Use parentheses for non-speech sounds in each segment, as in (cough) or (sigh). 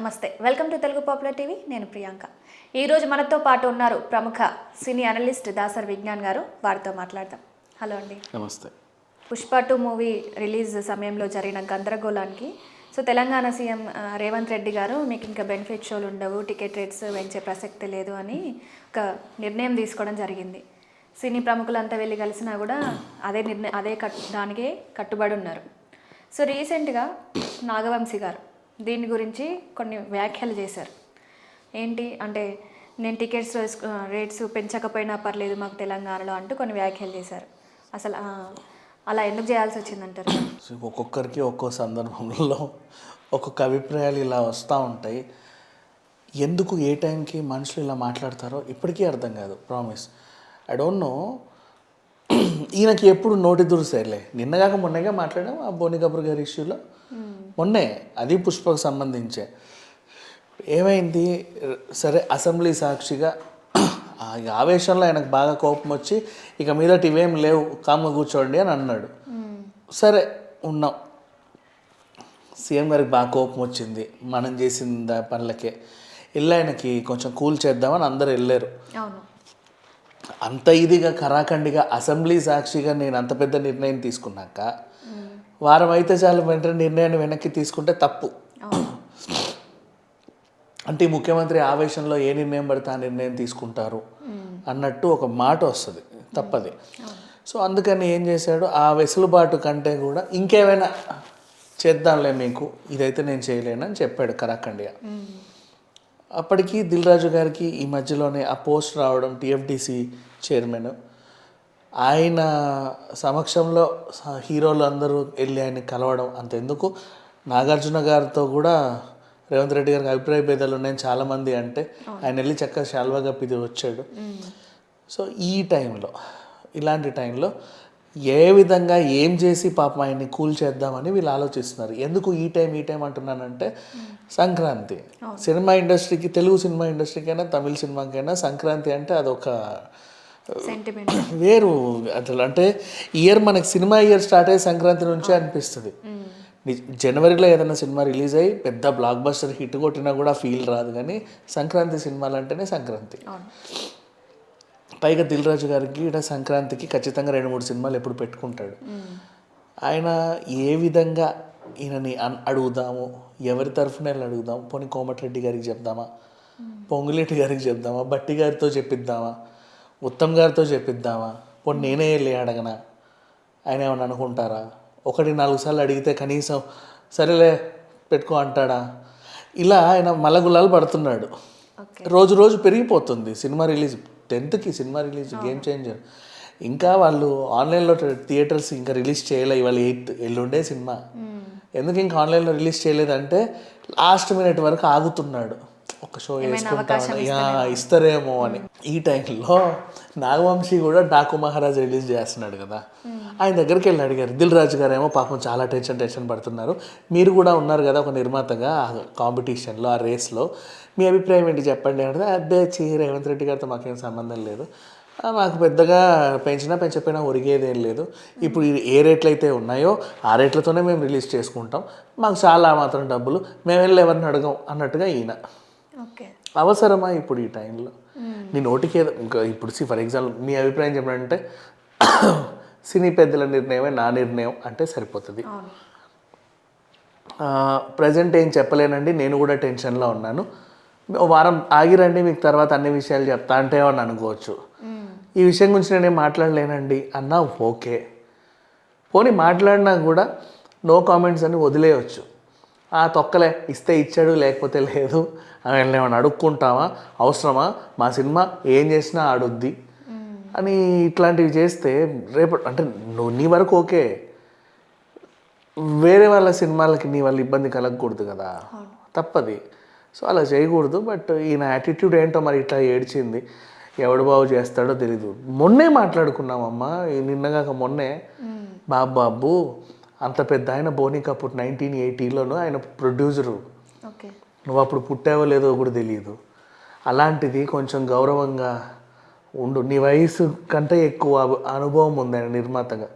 నమస్తే. Welcome to Telugu popular TV. నేను ప్రియాంక. ఈరోజు మనతో పాటు ఉన్నారు ప్రముఖ సినీ అనలిస్ట్ దాసర్ విజ్ఞాన్ గారు. వారితో మాట్లాడదాం. హలో అండి. నమస్తే. పుష్ప టూ మూవీ రిలీజ్ సమయంలో జరిగిన గందరగోళానికి సో తెలంగాణ సీఎం రేవంత్ రెడ్డి గారు మీకు ఇంకా బెనిఫిట్ షోలు ఉండవు టికెట్ రేట్స్ పెంచే ప్రసక్తి లేదు అని ఒక నిర్ణయం తీసుకోవడం జరిగింది. సినీ ప్రముఖులంతా వెళ్ళి కలిసినా కూడా అదే నిర్ణయం అదే కట్ దానికే కట్టుబడి ఉన్నారు. సో రీసెంట్గా నాగవంశి గారు దీని గురించి కొన్ని వ్యాఖ్యలు చేశారు. ఏంటి అంటే నేను టికెట్స్ రేట్స్ పెంచకపోయినా పర్లేదు మాకు తెలంగాణలో అంటూ కొన్ని వ్యాఖ్యలు చేశారు. అసలు అలా ఎందుకు చేయాల్సి వచ్చిందంటారు? ఒక్కొక్కరికి ఒక్కో సందర్భంలో ఒక్కొక్క అభిప్రాయాలు ఇలా వస్తూ ఉంటాయి. ఎందుకు ఏ టైంకి మనుషులు ఇలా మాట్లాడతారో ఇప్పటికీ అర్థం కాదు ప్రామిస్. I don't know. (clears throat) ఈయనకి ఎప్పుడు నోటి దురుసేలే నిన్నగాక మొన్నగా మాట్లాడాం ఆ బోని కపూర్ గారి ఇష్యూలో. మొన్నే అది పుష్పకు సంబంధించే. ఏమైంది? సరే అసెంబ్లీ సాక్షిగా ఆవేశంలో ఆయనకు బాగా కోపం వచ్చి ఇక మీదటి ఇవేం లేవు కామ్గా కూర్చోండి అని అన్నాడు. సరే ఉన్నాం. సీఎం గారికి బాగా కోపం వచ్చింది. మనం చేసిన పనులకే. వెళ్ళి ఆయనకి కొంచెం కూల్ చేద్దామని అందరు వెళ్ళారు. అంత ఇదిగా కరాఖండిగా అసెంబ్లీ సాక్షిగా నేను అంత పెద్ద నిర్ణయం తీసుకున్నాక వారం అయితే చాలు వెంటనే నిర్ణయాన్ని వెనక్కి తీసుకుంటే తప్పు. అంటే ఈ ముఖ్యమంత్రి ఆవేశంలో ఏ నిర్ణయం పడితే ఆ నిర్ణయం తీసుకుంటారు అన్నట్టు ఒక మాట వస్తుంది తప్పది. సో అందుకని ఏం చేశాడు? ఆ వెసులుబాటు కంటే కూడా ఇంకేమైనా చేద్దాంలే మీకు ఇదైతే నేను చేయలేనని చెప్పాడు కరాఖండిగా అప్పటికి దిల్ రాజు గారికి ఈ మధ్యలోనే ఆ పోస్ట్ రావడం టిఎఫ్డిసి చైర్మన్. ఆయన సమక్షంలో హీరోలు అందరూ వెళ్ళి ఆయన కలవడం అంతెందుకు. నాగార్జున గారితో కూడా రేవంత్ రెడ్డి గారికి అభిప్రాయ భేదాలు ఉన్నాయని చాలామంది అంటే ఆయన వెళ్ళి చక్కగా శాల్వా కప్పిది వచ్చాడు. సో ఈ టైంలో ఇలాంటి టైంలో ఏ విధంగా ఏం చేసి పాపం ఆయన్ని కూల్ చేద్దామని వీళ్ళు ఆలోచిస్తున్నారు? ఎందుకు ఈ టైం ఈ టైం అంటున్నానంటే సంక్రాంతి. సినిమా ఇండస్ట్రీకి తెలుగు సినిమా ఇండస్ట్రీకైనా తమిళ సినిమాకైనా సంక్రాంతి అంటే అదొక (coughs) వేరు అసలు. అంటే ఇయర్ మనకి సినిమా ఇయర్ స్టార్ట్ అయ్యే సంక్రాంతి నుంచే అనిపిస్తుంది. జనవరిలో ఏదైనా సినిమా రిలీజ్ అయ్యి పెద్ద బ్లాక్ బస్టర్ హిట్ కొట్టినా కూడా ఫీల్ రాదు కానీ సంక్రాంతి సినిమాలు అంటేనే సంక్రాంతి పైగా దిల్ రాజు గారికి ఇక్కడ సంక్రాంతికి ఖచ్చితంగా రెండు మూడు సినిమాలు ఎప్పుడు పెట్టుకుంటాడు. ఆయన ఏ విధంగా ఈయనని అడుగుదాము ఎవరి తరఫున వెళ్ళి అడుగుదాం పోనీ కోమటిరెడ్డి గారికి చెప్దామా పొంగులేటి గారికి చెప్దామా బట్టి గారితో చెప్పిద్దామా ఉత్తమ్ గారితో చెప్పిద్దామా? పోనీ నేనే వెళ్ళి అడగనా? ఆయన ఏమన్నా అనుకుంటారా? ఒకటి నాలుగు సార్లు అడిగితే కనీసం సరేలే పెట్టుకో అంటాడా? ఇలా ఆయన మలగులాలు పడుతున్నాడు. రోజు రోజు పెరిగిపోతుంది. సినిమా రిలీజ్ టెన్త్కి సినిమా రిలీజ్ గేమ్ చేంజర్. ఇంకా వాళ్ళు ఆన్లైన్లో థియేటర్స్ ఇంకా రిలీజ్ చేయలే ఇవాళ ఎయిత్ ఎల్లుండే సినిమా. ఎందుకు ఇంకా ఆన్లైన్లో రిలీజ్ చేయలేదంటే లాస్ట్ మినిట్ వరకు ఆగుతున్నాడు. ఒక షో వేసుకుంటామని. యా, ఇస్తారేమో అని. ఈ టైంలో నాగవంశీ కూడా డాకు మహారాజ్ రిలీజ్ చేస్తున్నాడు కదా. ఆయన దగ్గరికి వెళ్ళి అడిగారు దిల్ రాజు గారు ఏమో పాపం చాలా టెన్షన్ టెన్షన్ పడుతున్నారు. మీరు కూడా ఉన్నారు కదా ఒక నిర్మాతగా ఆ కాంపిటీషన్లో ఆ రేస్లో. మీ అభిప్రాయం ఏంటి చెప్పండి? అంటే అబ్బే చీ రేవంత్ రెడ్డి గారితో మాకేం సంబంధం లేదు. మాకు పెద్దగా పెంచినా పెంచకపోయినా ఒరిగేది ఏం లేదు ఇప్పుడు ఈ ఏ రేట్లు అయితే ఉన్నాయో ఆ రేట్లతోనే మేము రిలీజ్ చేసుకుంటాం. మాకు చాలా మాత్రం డబ్బులు. మేము వెళ్ళి ఎవరిని అడగం అన్నట్టుగా ఈయన. అవసరమా ఇప్పుడు ఈ టైంలో? నీ నోటికి ఇంకా ఇప్పుడు సి ఫర్ ఎగ్జాంపుల్ మీ అభిప్రాయం చెప్పాలంటే (clears throat) సినీ పెద్దల నిర్ణయమే నా నిర్ణయం అంటే సరిపోతుంది. ప్రజెంట్ ఏం చెప్పలేనండి నేను కూడా టెన్షన్లో ఉన్నాను. వారం ఆగిరండి మీకు తర్వాత అన్ని విషయాలు చెప్తా అంటే అని అనుకోవచ్చు. ఈ విషయం గురించి నేనేం మాట్లాడలేనండి అన్నా ఓకే. పోనీ మాట్లాడినా కూడా నో కామెంట్స్ అని వదిలేయచ్చు. ఆ తొక్కలే ఇస్తే ఇచ్చాడు లేకపోతే లేదు అని ఏమైనా అడుక్కుంటామా? అవసరమా? మా సినిమా ఏం చేసినా ఆడుద్ది. అని ఇట్లాంటివి చేస్తే రేపు అంటే నువ్వు నీ వరకు ఓకే. వేరే వాళ్ళ సినిమాలకి నీ వల్ల ఇబ్బంది కలగకూడదు కదా. తప్పది. సో అలా చేయకూడదు. బట్ ఈయన యాటిట్యూడ్ ఏంటో మరి ఇట్లా ఏడ్చింది. ఎవడు బాగు చేస్తాడో తెలీదు. మొన్నే మాట్లాడుకున్నామమ్మా. నిన్నగాక మొన్నే. బాబు బాబు అంత పెద్ద ఆయన బోనీ కపూర్ నైన్టీన్ ఎయిటీలోను ఆయన ప్రొడ్యూసరు ఓకే. నువ్వు అప్పుడు పుట్టావో లేదో కూడా తెలియదు అలాంటిది కొంచెం గౌరవంగా ఉండు. నీ వయసు కంటే ఎక్కువ అను- అనుభవం ఉంది ఆయన నిర్మాతగా.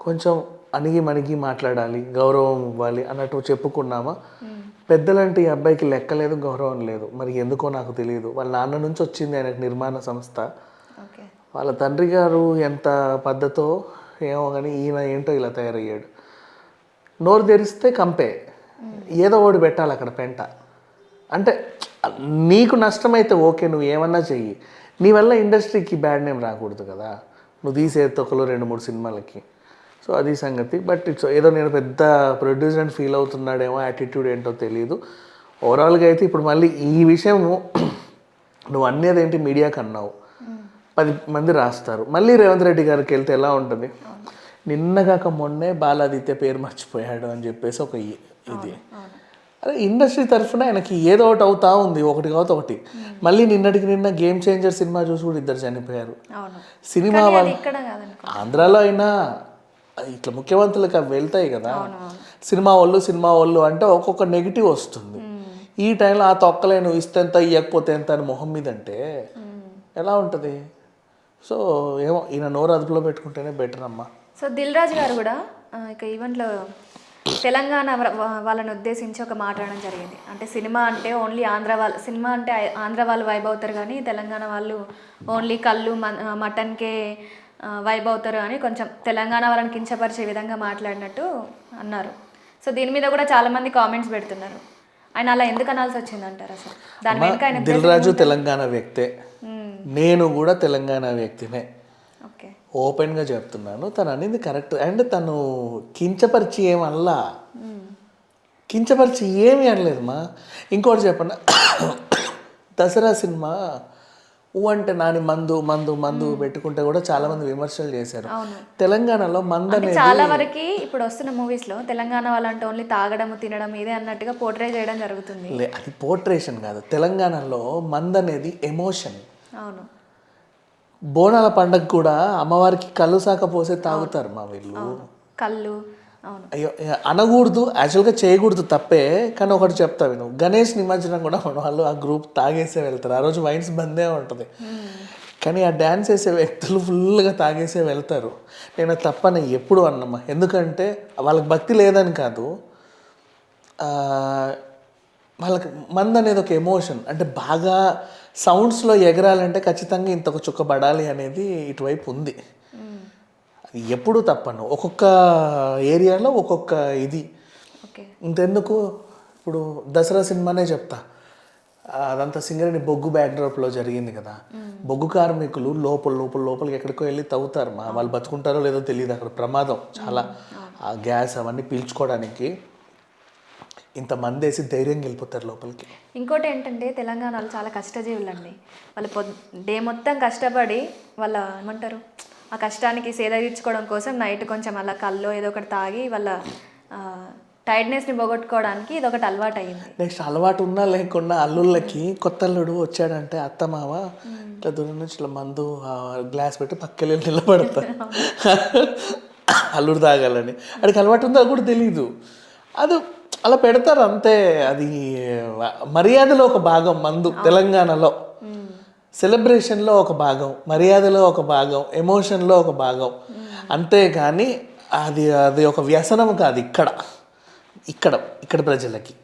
కొంచెం అణిగి మణిగి మాట్లాడాలి గౌరవం ఇవ్వాలి అన్నట్టు చెప్పుకున్నామా? పెద్దలంటే ఈ అబ్బాయికి లెక్క లేదు గౌరవం లేదు. మరి ఎందుకో నాకు తెలియదు వాళ్ళ నాన్న నుంచి వచ్చింది ఆయనకు నిర్మాణ సంస్థ. వాళ్ళ తండ్రి గారు ఎంత పద్ధతో ఏమో కానీ ఈయన ఏంటో ఇలా తయారయ్యాడు. నోరు తెరిస్తే కంపే. ఏదో ఒకటి పెట్టాలి అక్కడ పెంట. అంటే నీకు నష్టమైతే ఓకే నువ్వు ఏమన్నా చెయ్యి. నీ వల్ల ఇండస్ట్రీకి బ్యాడ్ నేమ్ రాకూడదు కదా. నువ్వు తీసే తొక్కలు రెండు మూడు సినిమాలకి. సో అది సంగతి. బట్ ఇట్స్ ఏదో నేను పెద్ద ప్రొడ్యూసర్ అని ఫీల్ అవుతున్నాడేమో యాటిట్యూడ్ ఏంటో తెలియదు ఓవరాల్గా అయితే ఇప్పుడు మళ్ళీ ఈ విషయము నువ్వు అన్నది ఏంటి? మీడియాకి అన్నావు పది మంది రాస్తారు. మళ్ళీ రేవంత్ రెడ్డి గారికి వెళ్తే ఎలా ఉంటుంది? నిన్నగాక మొన్నే బాలాదిత్య పేరు మర్చిపోయాడు అని చెప్పేసి ఒక ఇది. అరే ఇండస్ట్రీ తరఫున ఆయనకి ఏదో ఒకటి అవుతా ఉంది ఒకటి కావత ఒకటి. మళ్ళీ నిన్నటికి నిన్న గేమ్ చేంజర్ సినిమా చూసి కూడా ఇద్దరు చనిపోయారు. సినిమా వాళ్ళు ఆంధ్రాలో అయినా ఇట్లా ముఖ్యమంత్రులకు అవి వెళ్తాయి కదా. సినిమా వాళ్ళు సినిమా వాళ్ళు అంటే ఒక్కొక్క నెగిటివ్ వస్తుంది. ఈ టైంలో ఆ తొక్కలే నువ్వు ఇస్తే ఎంత ఇవ్వకపోతే ఎంత అని మొహం మీద అంటే ఎలా ఉంటుంది? సో ఏమో ఈయన నోరు అదుపులో పెట్టుకుంటేనే బెటర్ అమ్మా. సో దిల్ రాజు గారు కూడా ఇక ఈవెంట్లో తెలంగాణ వాళ్ళని ఉద్దేశించి ఒక మాట అనడం జరిగింది. అంటే సినిమా అంటే ఓన్లీ ఆంధ్ర వాళ్ళు సినిమా అంటే ఆంధ్ర వాళ్ళు వైబ్ అవుతారు కానీ తెలంగాణ వాళ్ళు ఓన్లీ కళ్ళు మటన్కే వైబ్ అవుతారు అని కొంచెం తెలంగాణ వాళ్ళని కించపరిచే విధంగా మాట్లాడినట్టు అన్నారు. సో దీని మీద కూడా చాలా మంది కామెంట్స్ పెడుతున్నారు. ఆయన అలా ఎందుకు అనాల్సి వచ్చింది అంటారు అసలు దాని వెనుక ఆయన తెలంగాణ వ్యక్తే. నేను కూడా తెలంగాణ వ్యక్తినే. ఓపెన్గా చెప్తున్నాను. తను అనేది కరెక్ట్. అండ్ తను కించపరిచి ఏమల్లా కించపరిచి ఏమీ అనలేదు మా ఇంకోటి చెప్పండి దసరా సినిమా ఊ అంటే నాని మందు మందు మందు పెట్టుకుంటే కూడా చాలా మంది విమర్శలు చేశారు. తెలంగాణలో మందు అనేది చాలా వరకు ఇప్పుడు వస్తున్న మూవీస్లో తెలంగాణ వాళ్ళంటే ఓన్లీ తాగడం తినడం ఇదే అన్నట్టుగా పోర్ట్రే చేయడం జరుగుతుంది. అది పోర్ట్రేషన్ కాదు. తెలంగాణలో మందు అనేది ఎమోషన్. అవును. బోనాల పండగ కూడా అమ్మవారికి కళ్ళు సాక పోసే తాగుతారు మా వీళ్ళు. కళ్ళు అవును. అయ్యో అనకూడదు యాక్చువల్గా చేయకూడదు తప్పే కానీ ఒకటి చెప్తా విను. గణేష్ నిమజ్జనం కూడా మన వాళ్ళు ఆ గ్రూప్ తాగేసే వెళ్తారు. ఆ రోజు వైన్స్ బందే ఉంటుంది. కానీ ఆ డ్యాన్స్ వేసే వ్యక్తులు ఫుల్గా తాగేసే వెళ్తారు. నేను తప్పని ఎప్పుడు అన్నమ్మా. ఎందుకంటే వాళ్ళకి భక్తి లేదని కాదు. వాళ్ళకి మంది అనేది ఒక ఎమోషన్ అంటే బాగా సౌండ్స్లో ఎగరాలంటే ఖచ్చితంగా ఇంత ఒక చుక్క పడాలి అనేది ఇటువైపు ఉంది. అది ఎప్పుడు తప్పను. ఒక్కొక్క ఏరియాలో ఒక్కొక్క ఇది. ఓకే. ఇంతెందుకు? ఇప్పుడు దసరా సినిమానే చెప్తా. అదంతా సింగరేణి బొగ్గు బ్యాక్డ్రాప్లో జరిగింది కదా. బొగ్గు కార్మికులు లోపల లోపల లోపలికి ఎక్కడికో వెళ్ళి తవ్వుతారు. మా వాళ్ళు బతుకుంటారో లేదో తెలియదు అక్కడ ప్రమాదం చాలా. ఆ గ్యాస్ అవన్నీ పీల్చుకోవడానికి. ఇంతమంది వేసి ధైర్యంగా వెళ్ళిపోతారు లోపలికి. ఇంకోటి ఏంటంటే తెలంగాణలో చాలా కష్టజీవులు అండి వాళ్ళు పొద్ డే మొత్తం కష్టపడి వాళ్ళ ఏమంటారు ఆ కష్టానికి సేద తీర్చుకోవడం కోసం నైట్ కొంచెం అలా కల్లో ఏదో ఒకటి తాగి వాళ్ళ టైర్డ్నెస్ని పోగొట్టుకోవడానికి ఇది ఒకటి అలవాటు అయ్యింది నెక్స్ట్ అలవాటు ఉన్నా లేకుండా అల్లుళ్ళకి కొత్త అల్లుడు వచ్చాడంటే అత్త మావ ఇట్లా దూరం నుంచి ఇట్లా మందు గ్లాస్ పెట్టి పక్కకి వెళ్ళి నిలబడతారు అల్లుడు తాగాలని. అడికి అలవాటు ఉందో కూడా తెలీదు. అది అలా పెడతారు అంతే. అది మర్యాదలో ఒక భాగం మందు తెలంగాణలో. సెలబ్రేషన్లో ఒక భాగం మర్యాదలో ఒక భాగం ఎమోషన్లో ఒక భాగం. అంతేగాని అది అది ఒక వ్యసనం కాదు ఇక్కడ. ఇక్కడ ఇక్కడ ప్రజలకి.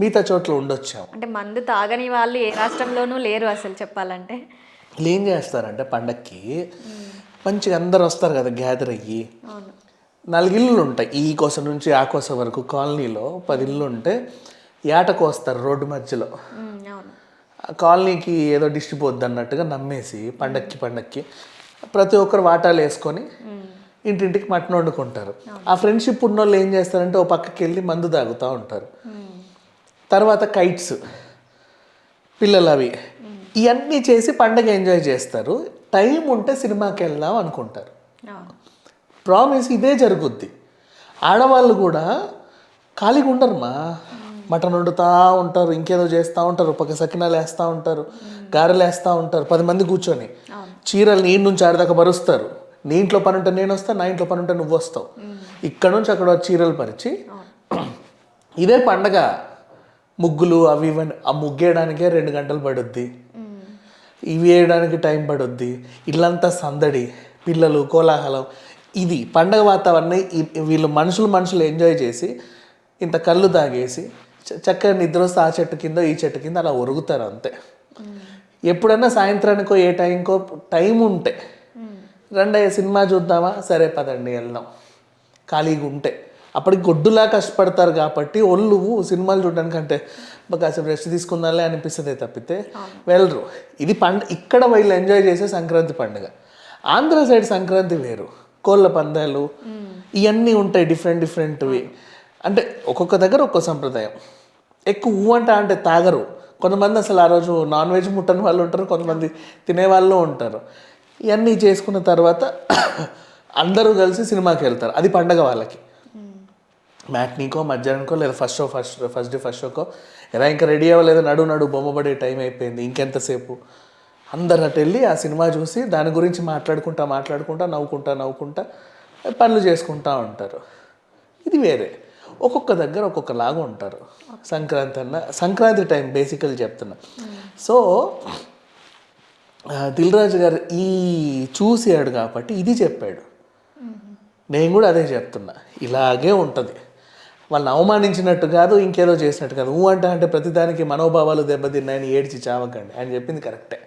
మిగతా చోట్ల ఉండొచ్చాం. అంటే మందు తాగని వాళ్ళు ఏ రాష్ట్రంలోనూ లేరు అసలు చెప్పాలంటే. వీళ్ళు ఏం చేస్తారంటే పండక్కి మంచిగా అందరు వస్తారు కదా గ్యాదర్ అయ్యి. నాలుగు ఇల్లులు ఉంటాయి ఈ కోస నుంచి ఆ కోస వరకు కాలనీలో పది ఇల్లు ఉంటే ఏట కోస్తారు రోడ్డు మధ్యలో. కాలనీకి ఏదో దిష్టి పోద్ది అన్నట్టుగా నమ్మేసి పండక్కి పండక్కి ప్రతి ఒక్కరు వాటాలు వేసుకొని ఇంటింటికి మటన్ వండుకుంటారు. ఆ ఫ్రెండ్షిప్ ఉన్న వాళ్ళు ఏం చేస్తారంటే ఓ పక్కకి వెళ్ళి మందు తాగుతూ ఉంటారు. తర్వాత కైట్స్ పిల్లలు అవి ఇవన్నీ చేసి పండగ ఎంజాయ్ చేస్తారు. టైం ఉంటే సినిమాకి వెళ్దాం అనుకుంటారు ప్రామిస్ ఇదే జరుగుద్ది. ఆడవాళ్ళు కూడా ఖాళీగా ఉండరు మా మటన్ వండుతూ ఉంటారు ఇంకేదో చేస్తూ ఉంటారు పక్క సకినాలు వేస్తూ ఉంటారు గారెలు వేస్తూ ఉంటారు పది మంది కూర్చొని. చీరలు నీ నుంచి ఆడదాకా పరుస్తారు నీ ఇంట్లో పని ఉంటే నేను వస్తా నా ఇంట్లో పని ఉంటే నువ్వు వస్తావు. ఇక్కడ నుంచి అక్కడ చీరలు పరిచి (clears throat) ఇదే పండగ. ముగ్గులు అవి ఇవన్నీ ఆ ముగ్గేయడానికే రెండు గంటలు పడుద్ది. ఇవి వేయడానికి టైం పడుద్ది. ఇల్లంతా సందడి పిల్లలు కోలాహలం. ఇది పండగ వాతావరణం వీళ్ళు మనుషులు మనుషులు ఎంజాయ్ చేసి ఇంత కళ్ళు తాగేసి చక్కగా నిద్ర వస్తే ఆ చెట్టు కింద ఈ చెట్టు కింద అలా ఒరుగుతారు అంతే. ఎప్పుడన్నా సాయంత్రానికో ఏ టైంకో టైం ఉంటే రండి సినిమా చూద్దామా? సరే పదండి వెళ్దాం. ఖాళీగా ఉంటే. అప్పటికి గొడ్డులా కష్టపడతారు కాబట్టి ఒళ్ళు సినిమాలు చూడడానికి అంటే "అబ్బా, కాసేపు రెస్ట్ తీసుకుందాలే అనిపిస్తుంది తప్పితే వెళ్ళరు. ఇది పండ ఇక్కడ వీళ్ళు ఎంజాయ్ చేసే సంక్రాంతి పండుగ. ఆంధ్ర సైడ్ సంక్రాంతి వేరు. కోళ్ళ పందాలు ఇవన్నీ ఉంటాయి డిఫరెంట్ డిఫరెంట్వి. అంటే ఒక్కొక్క దగ్గర ఒక్కో సంప్రదాయం. ఎక్కువ ఊ అంట అంటే తాగరు. కొంతమంది అసలు ఆ రోజు నాన్ వెజ్ ముట్టని వాళ్ళు ఉంటారు కొంతమంది తినే వాళ్ళు ఉంటారు. ఇవన్నీ చేసుకున్న తర్వాత (coughs) అందరూ కలిసి సినిమాకి వెళ్తారు. అది పండగ వాళ్ళకి. మ్యాట్నీకో మధ్యాహ్నానికో లేదా first show first first day first షోకో. ఎలా ఇంకా రెడీ అవ్వలేదు నడు నడు బొమ్మ పడే టైం అయిపోయింది ఇంకెంతసేపు. అందరు అటు వెళ్ళి ఆ సినిమా చూసి దాని గురించి మాట్లాడుకుంటా మాట్లాడుకుంటా నవ్వుకుంటా నవ్వుకుంటా పనులు చేసుకుంటా ఉంటారు. ఇది వేరే. ఒక్కొక్క దగ్గర ఒక్కొక్కలాగా ఉంటారు. సంక్రాంతి అన్న సంక్రాంతి టైం బేసికల్ చెప్తున్నా. సో దిల్రాజు దిల్ రాజు గారు ఈ చూసాడు కాబట్టి ఇది చెప్పాడు. నేను కూడా అదే చెప్తున్నా. ఇలాగే ఉంటుంది. వాళ్ళని అవమానించినట్టు కాదు ఇంకేదో చేసినట్టు కాదు. ఊ అంటే అంటే ప్రతిదానికి మనోభావాలు దెబ్బతిన్నాయని ఏడ్చి చావకండి. అని చెప్పింది కరెక్టే.